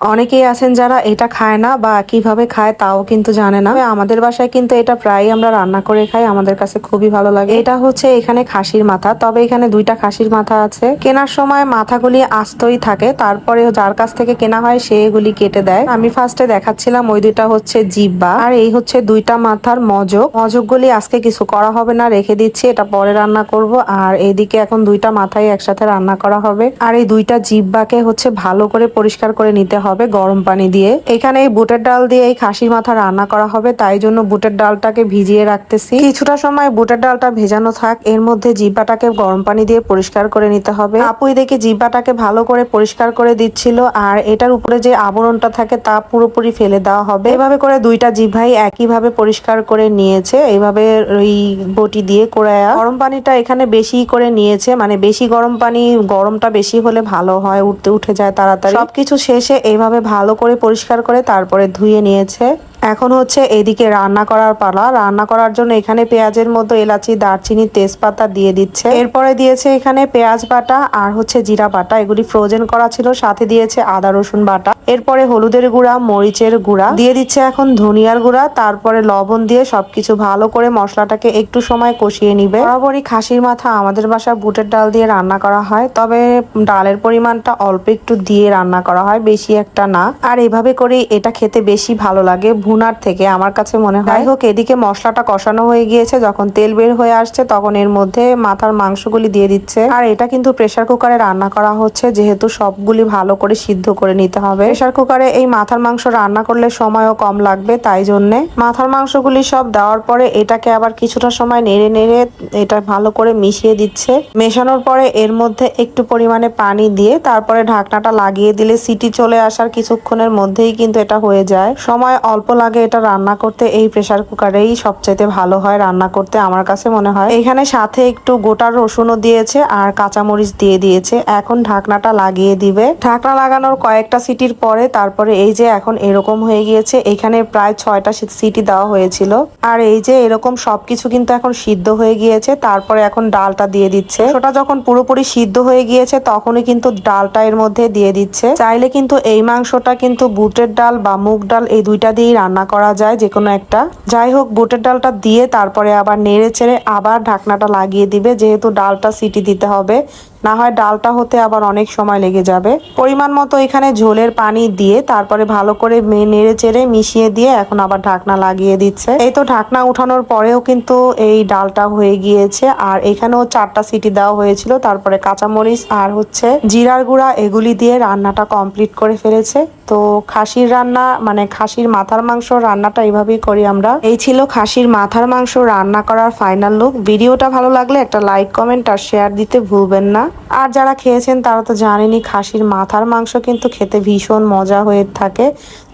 অনেকেই আছেন যারা এটা খায় না বা কীভাবে খায় তাও কিন্তু জানে না। আমাদের বাসায় কিন্তু এটা প্রায় আমরা রান্না করে খাই, আমাদের কাছে খুবই ভালো লাগে। এটা হচ্ছে এখানে খাসির মাথা, তবে এখানে দুইটা খাসির মাথা আছে। কেনার সময় মাথাগুলি আস্তই থাকে, তারপরে যার কাছ থেকে কেনা হয় সে এগুলি কেটে দেয়। আমি ফার্স্টে দেখাচ্ছিলাম ওই দুইটা হচ্ছে জিব্বা, আর এই হচ্ছে দুইটা মাথার মজক। মজকগুলি আজকে কিছু করা হবে না, রেখে দিচ্ছি, এটা পরে রান্না করব। আর এইদিকে এখন দুইটা মাথায় একসাথে রান্না করা হবে। আর এই দুইটা জিব্বাকে হচ্ছে ভালো করে পরিষ্কার করে নিতে হবে। গরম পানি দিয়ে। এখানে এই বুটের ডাল দিয়ে এই খাসির মাথা রান্না করা হবে, তাই জন্য বুটের ডালটাকে ভিজিয়ে রাখতেছি। কিছুটা সময় বুটের ডালটা ভেজানো থাক, এর মধ্যে জিব্বাটাকে গরম পানি দিয়ে পরিষ্কার করে নিতে হবে। আপুই দেখে জিব্বাটাকে ভালো করে পরিষ্কার করে দিচ্ছিল, আর এটার উপরে যে আবরণটা থাকে তা পুরোপুরি ফেলে দেওয়া হবে। এভাবে করে দুইটা জিভাই একইভাবে পরিষ্কার করে নিয়েছে এইভাবে ওই বটি দিয়ে করে গরম পানিটা এখানে বেশি করে নিয়েছে মানে বেশি গরম পানি, গরমটা বেশি হলে ভালো হয়, উঠতে উঠে যায় তাড়াতাড়ি। সবকিছু শেষে এইভাবে ভালো করে পরিষ্কার করে তারপরে ধুয়ে নিয়েছে। এখন হচ্ছে এদিকে রান্না করার পালা। রান্না করার জন্য এখানে পেঁয়াজের মতো এলাচি, দারচিনি, তেজপাতা দিয়ে দিচ্ছে। এরপরে দিয়েছে এখানে পেঁয়াজ বাটা আর হচ্ছে জিরা বাটা। এগুলি ফ্রোজেন করা ছিল, সাথে দিয়েছে আদা, রসুন বাটা। এরপরে হলুদের গুঁড়া, মরিচের গুঁড়া। দিয়ে দিচ্ছে এখন ধনিয়ার গুঁড়া। তারপরে লবণ দিয়ে সবকিছু ভালো করে মশলাটাকে একটু সময় কষিয়ে নিবে। বরাবরই খাসির মাথা আমাদের বাসায় বুটের ডাল দিয়ে রান্না করা হয়। তবে ডালের পরিমাণটা অল্প একটু দিয়ে রান্না করা হয়, বেশি একটা না। আর এভাবে করে এটা খেতে বেশি ভালো লাগে। ভুনার থেকে আমার কাছে মনে হয়। হোক, এদিকে মশলাটা কষানো হয়ে গিয়েছে। যখন তেল বের হয়ে আসছে, তখন এর মধ্যে মাথার মাংসগুলি দিয়ে দিচ্ছে। আর এটা কিন্তু প্রেশার কুকারে রান্না করা হচ্ছে। যেহেতু সবগুলি ভালো করে সিদ্ধ করে নিতে হবে। প্রেসার কুকারে এই মাথার মাংস রান্না করলে সময়ও কম লাগবে, তাই জন্যে মাথার মাংসগুলি সব দেওয়ার পরে এটাকে আবার কিছুটা সময় নেড়ে নেড়ে এটা ভালো করে মিশিয়ে দিচ্ছে। মেশানোর পরে এর মধ্যে একটু পরিমাণে পানি দিয়ে তারপরে ঢাকনাটা লাগিয়ে দিলে সিটি চলে আসার কিছুক্ষণের মধ্যেই কিন্তু এটা হয়ে যায়। সময় অল্প লাগে এটা রান্না করতে, এই প্রেসার কুকারেই সবচাইতে ভালো হয় রান্না করতে আমার কাছে মনে হয়। এখানে সাথে একটু গোটা রসুনও দিয়েছে আর কাঁচামরিচ দিয়ে দিয়েছে। এখন ঢাকনাটা লাগিয়ে দিবে। ঢাকনা লাগানোর কয়েকটা সিটির পরে তারপরে এই যে এখন এরকম হয়ে গিয়েছে, এখানে প্রায় ছয়টা সিটি দেওয়া হয়েছিল। আর এই যে এরকম সবকিছু কিন্তু এখন সিদ্ধ হয়ে গিয়েছে। তারপরে এখন ডালটা দিয়ে দিচ্ছে। ওটা যখন পুরোপুরি সিদ্ধ হয়ে গিয়েছে, তখনই কিন্তু ডালটা এর মধ্যে দিয়ে দিচ্ছে। চাইলে কিন্তু এই মাংসটা কিন্তু বুটের ডাল বা মুগ ডাল এই দুইটা দিয়েই রান্না করা যায় যে কোনো একটা। যাই হোক, বুটের ডালটা দিয়ে তারপরে আবার নেড়ে ছেড়ে আবার ঢাকনাটা লাগিয়ে দিবে, যেহেতু ডালটা সিটি দিতে হবে। না হয় ডালটা হতে আবার অনেক সময় লেগে যাবে। পরিমাণ মতো এখানে ঝোলের পানি দিয়ে তারপরে ভালো করে নেড়ে চেড়ে মিশিয়ে দিয়ে এখন আবার ঢাকনা লাগিয়ে দিচ্ছে। এই তো ঢাকনা উঠানোর পরেও কিন্তু এই ডালটা হয়ে গিয়েছে। আর এখানেও চারটা সিটি দেওয়া হয়েছিল। তারপরে কাঁচামরিচ আর হচ্ছে জিরার গুঁড়া এগুলি দিয়ে রান্নাটা কমপ্লিট করে ফেলেছে। তো খাসির রান্না মানে খাসির মাথার মাংস রান্নাটা এইভাবেই করি আমরা। এই ছিল খাসির মাথার মাংস রান্না করার ফাইনাল লুক ভিডিওটা ভালো লাগলে একটা লাইক কমেন্ট আর শেয়ার দিতে ভুলবেন না। আর যারা খেয়েছেন তারা তো জানেনই খাসির মাথার মাংস কিন্তু খেতে ভীষণ মজা হয়ে থাকে।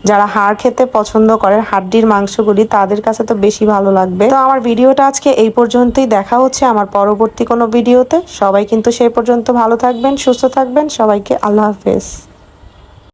যারা হাড় খেতে পছন্দ করে হাড্ডির মাংসগুলি তাদের কাছে তো বেশি ভালো লাগবে। তো আমার ভিডিওটা আজকে এই পর্যন্তই। দেখা হচ্ছে আমার পরবর্তী কোনো ভিডিওতে। সবাই কিন্তু সেই পর্যন্ত ভালো থাকবেন, সুস্থ থাকবেন। সবাইকে আল্লাহ হাফেজ।